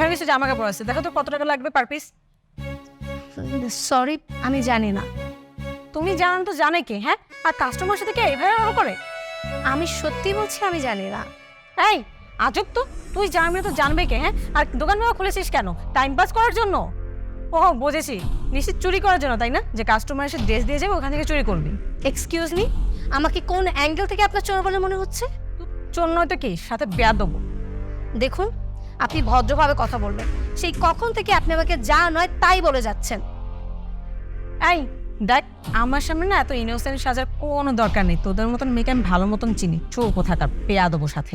এখানে কিছু জামা কাপড় আছে দেখো তো কত টাকা লাগবে পার পিস সরি আমি জানি না। তুমি জানো তো জানে কে হ্যাঁ? আর কাস্টমার সাথে কে এভাবে ব্যবহার করে? আমি সত্যি বলছি আমি জানি না। এই আজব তো। তুই জানবি না তো জানবে কে হ্যাঁ? আর দোকান ভাড়া খুলেছিস কেন? টাইম পাস করার জন্য? ও বুঝেছি। নিশ্চিত চুরি করার জন্য তাই না? যে কাস্টমার এসে ড্রেস দিয়ে যাবে ওখান থেকে চুরি করবি। এক্সকিউজ মি আমাকে কোন অ্যাঙ্গেল থেকে আপনার চোর বলে মনে হচ্ছে? চোর নয় তো কি? সাথে বেয়া দেবো দেখুন আপনি ভদ্রভাবে কথা বলবেন। সেই কখন থেকে আপনি আমাকে যা নয় তাই বলে যাচ্ছেন। এই দেখ আমার সামনে না এত ইনোসেন্ট সাজার কোনো দরকার নেই। তোদের মতন মেয়েকে আমি ভালো মতন চিনি। চোর কোথাকার পেয়া দেবো সাথে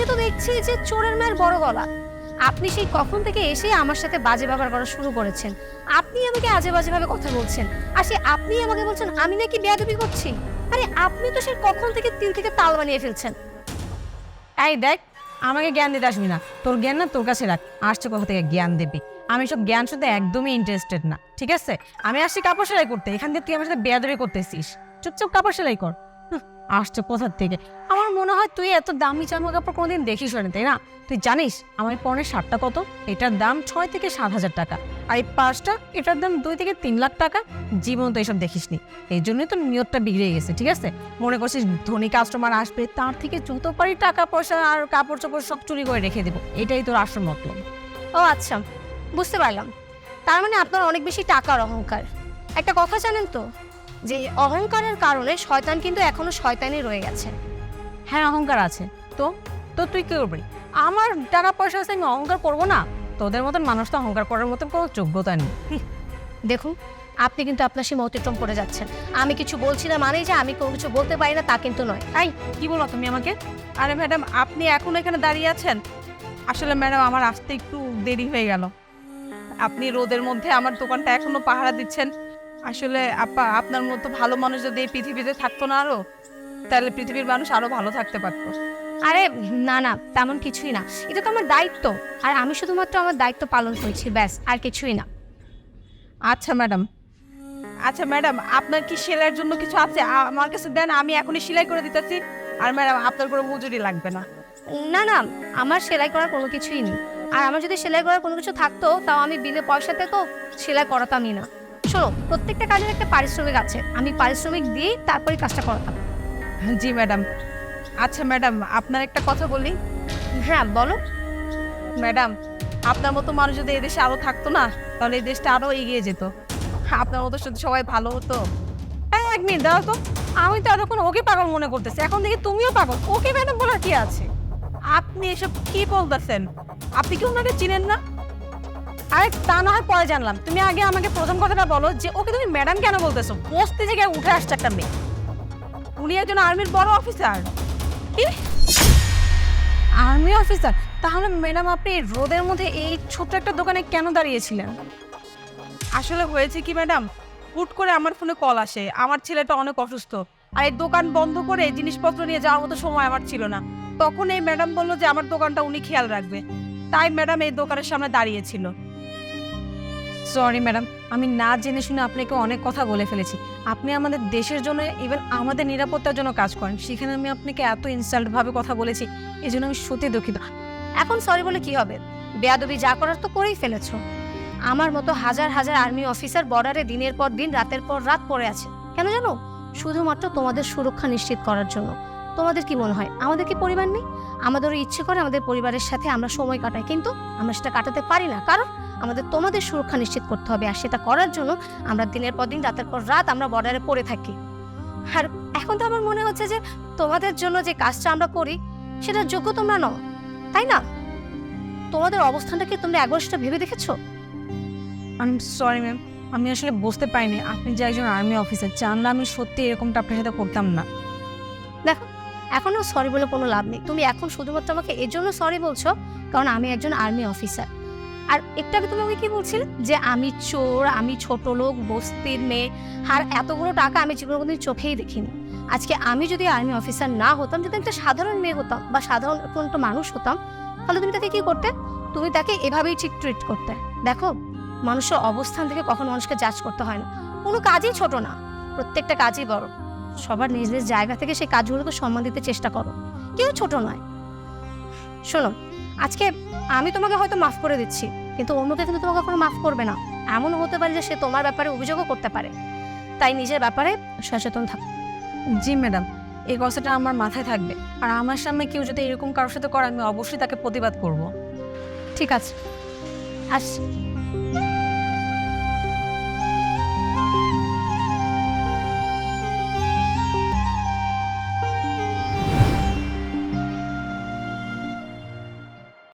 এ তো দেখছি যে চোরের মায়ের বড় গলা। আপনি সেই কখন থেকে এসে আমার সাথে বাজে ব্যবহার করা শুরু করেছেন। আপনি আমাকে আজে বাজে ভাবে কথা বলছেন। আর সে আপনি আমাকে বলছেন আমি নাকি বেয়াদবি করছি? আরে আপনি তো সে কখন থেকে তিল থেকে তাল বানিয়ে ফেলছেন। এই দেখ আমাকে জ্ঞান দিতে আসবি না। তোর জ্ঞান না তোর কাছে রাখ। আসছে কোথা থেকে? জ্ঞান দেবি। আমি সব জ্ঞান শুনতে একদমই ইন্টারেস্টেড না, ঠিক আছে? আমি আসছি কাপড় সেলাই করতে। এখান থেকে তুই আমার সাথে বেয়াদবি করতেছিস। চুপচাপ কাপড় সেলাই কর। আসছে কোথার থেকে? আমার মনে হয় তুই এত দামি জামা কাপড় কোনোদিন দেখিস না, তাই না? তুই জানিস আমার পণের শার্টটা কত? এটার দাম ছয় থেকে সাত হাজার টাকা। আর এই পাঁচটা এটার দাম দুই থেকে তিন লাখ টাকা। জীবন তো এইসব দেখিসনি। এই জন্যই তো নিয়তটা বিগড়ে গেছে ঠিক আছে? মনে করছিস ধনী কাস্টমার আসবে তার থেকে যত পারি টাকা পয়সা আর কাপড় চোপড় সব চুরি করে রেখে দেবো। এটাই তোর আসল মতলব। ও আচ্ছা বুঝতে পারলাম। তার মানে আপনার অনেক বেশি টাকার অহংকার। একটা কথা জানেন তো যে অহংকারের কারণে শয়তান কিন্তু এখনও শয়তানই রয়ে গেছে। হ্যাঁ অহংকার আছে। তো? তো তুই কি করবি? আমার টাকা পয়সা আছে আমি অহংকার করব না? তোদের মতন মানুষ তো অহংকার করার মতন কোনো যোগ্যতা নেই। দেখুন আপনি কিন্তু আপনার সীমা অতিক্রম করে যাচ্ছেন। আমি কিছু বলছি না মানেই যে আমি কোনো কিছু বলতে পারি না তা কিন্তু নয়। তাই কি বলো তুমি আমাকে? আরে ম্যাডাম আপনি এখন এখানে দাঁড়িয়ে আছেন? আসলে ম্যাডাম আমার আসতে একটু দেরি হয়ে গেল। আপনি রোদের মধ্যে আমার দোকানটা এখনও পাহারা দিচ্ছেন। আসলে আপা আপনার মতো ভালো মানুষ যদি এই পৃথিবীতে থাকতো না আরও তাহলে পৃথিবীর মানুষ আরও ভালো থাকতে পারতো। আরে না না তেমন কিছুই না। এটা তো আমার দায়িত্ব। আর আমি শুধুমাত্র আমার দায়িত্ব পালন করছি ব্যাস আর কিছুই না। আচ্ছা ম্যাডাম। আচ্ছা ম্যাডাম আপনার কি সেলাইয়ের জন্য কিছু আছে? আমার কাছে দেন আমি এখনই সেলাই করে দিতেছি। আর ম্যাডাম আপনার কোনো মজুরি লাগবে না। না না আমার সেলাই করার কোনো কিছুই নেই। আর আমার যদি সেলাই করার কোনো কিছু থাকতো তাও আমি বিলে পয়সাতে তো সেলাই করাতামই না। শোনো প্রত্যেকটা কাজের একটা পারিশ্রমিক আছে। আমি পারিশ্রমিক দিয়েই তারপরে কাজটা করাতাম। জি ম্যাডাম। আচ্ছা ম্যাডাম আপনার একটা কথা বলি। হ্যাঁ বলো। ম্যাডাম আপনার মতো মানুষ যদি এদেশে আরও থাকতো না তাহলে এই দেশটা আরও এগিয়ে যেত। আপনার মতো শুধু সবাই ভালো হতো। হ্যাঁ এক মিনিট দাও তো। আমি তো এতক্ষণ ওকে পাগল মনে করতেছি। এখন দেখি তুমিও পাগল। ওকে ম্যাডাম বলার কি আছে? আপনি এসব কি বলতেছেন? আপনি কি ওনাকে চিনেন না? আরে তা না হয় পরে জানলাম। তুমি আগে আমাকে প্রথম কথাটা বলো যে ওকে তুমি ম্যাডাম কেন বলতেছো? বসতে থেকে উঠে আসছে একটা মেয়ে। উনি একজন আর্মির বড় অফিসার। কি আর্মি অফিসার তাহলে ম্যাডাম আপনি এই রোদের মধ্যে এই ছোট্ট একটা দোকানে কেন দাঁড়িয়েছিলেন? আসলে হয়েছে কি ম্যাডাম? হুট করে আমার ফোনে কল আসে। আমার ছেলেটা অনেক অসুস্থ। আর এই দোকান বন্ধ করে জিনিসপত্র নিয়ে যাওয়ার মতো সময় আমার ছিল না। তখন এই ম্যাডাম বলল যে আমার দোকানটা উনি খেয়াল রাখবে। তাই ম্যাডাম এই দোকানের সামনে দাঁড়িয়েছিল। সরি ম্যাডাম আমি না জেনে শুনে আপনাকে অনেক কথা বলে ফেলেছি। আপনি আমাদের দেশের জন্য ইভেন আমাদের নিরাপত্তার জন্য কাজ করেন। সেখানে আমি আপনাকে এত ইনসাল্টভাবে কথা বলেছি এই জন্য আমি সত্যি দুঃখিত। এখন সরি বলে কি হবে? বেয়াদবি যা করার তো করেই ফেলেছো। আমার মতো হাজার হাজার আর্মি অফিসার বর্ডারে দিনের পর দিন, রাতের পর রাত পড়ে আছে। কেন জানো? শুধুমাত্র তোমাদের সুরক্ষা নিশ্চিত করার জন্য। তোমাদের কি মনে হয়? আমাদের কি পরিবার নেই? আমাদেরও ইচ্ছে করে আমাদের পরিবারের সাথে আমরা সময় কাটাই, কিন্তু আমরা সেটা কাটাতে পারি না। কারণ আমাদের তোমাদের সুরক্ষা নিশ্চিত করতে হবে আর সেটা করার জন্য আমরা দিনের পর দিন রাতের পর রাত আমরা বর্ডারে পড়ে থাকি। আর এখন তো আমার মনে হচ্ছে যে তোমাদের জন্য যে কাজটা আমরা করি সেটার যোগ্য তোমরা নও তাই না? তোমাদের অবস্থানটা কি তোমরা একবার সেটা ভেবে দেখেছ? আমি সরি ম্যাম আমি আসলে বুঝতে পারিনি। আপনি যে একজন আর্মি অফিসার জানলে আমি সত্যি এরকমটা আপনার সাথে করতাম না। দেখো এখনও সরি বলে কোনো লাভ নেই। তুমি এখন শুধুমাত্র আমাকে এর জন্য সরি বলছো কারণ আমি একজন আর্মি অফিসার আর একটু তুমি কি বলছিলে? যে আমি চোর, আমি ছোট লোক, বস্তির মেয়ে, আর এতগুলো টাকা আমি জীবনে কোনোদিন চোখেই দেখিনি। আজকে আমি যদি আর্মি অফিসার না হতাম, যদি একটা সাধারণ মেয়ে হতাম বা সাধারণ কোনো মানুষ হতাম, তাহলে তুমি তাকে কি করতে? তুমি তাকে এভাবেই ঠিক ট্রিট করতে। দেখো, মানুষের অবস্থান থেকে কখন মানুষকে জাজ করতে হয় না। কোনো কাজই ছোট না। প্রত্যেকটা কাজই বড়। সবার নিজ নিজ জায়গা থেকে সেই কাজগুলোকে সম্মান দিতে চেষ্টা করো। কেউ ছোট নয়। শোনো আজকে আমি তোমাকে হয়তো মাফ করে দিচ্ছি কিন্তু অন্যকে কিন্তু তোমাকে কখনো মাফ করবে না। এমন হতে পারে যে সে তোমার ব্যাপারে অভিযোগও করতে পারে। তাই নিজের ব্যাপারে সচেতন থাক। জি ম্যাডাম এই কথাটা আমার মাথায় থাকবে। আর আমার সামনে কেউ যদি এরকম কারোর সাথে করে আমি অবশ্যই তাকে প্রতিবাদ করব। ঠিক আছে। আসছি।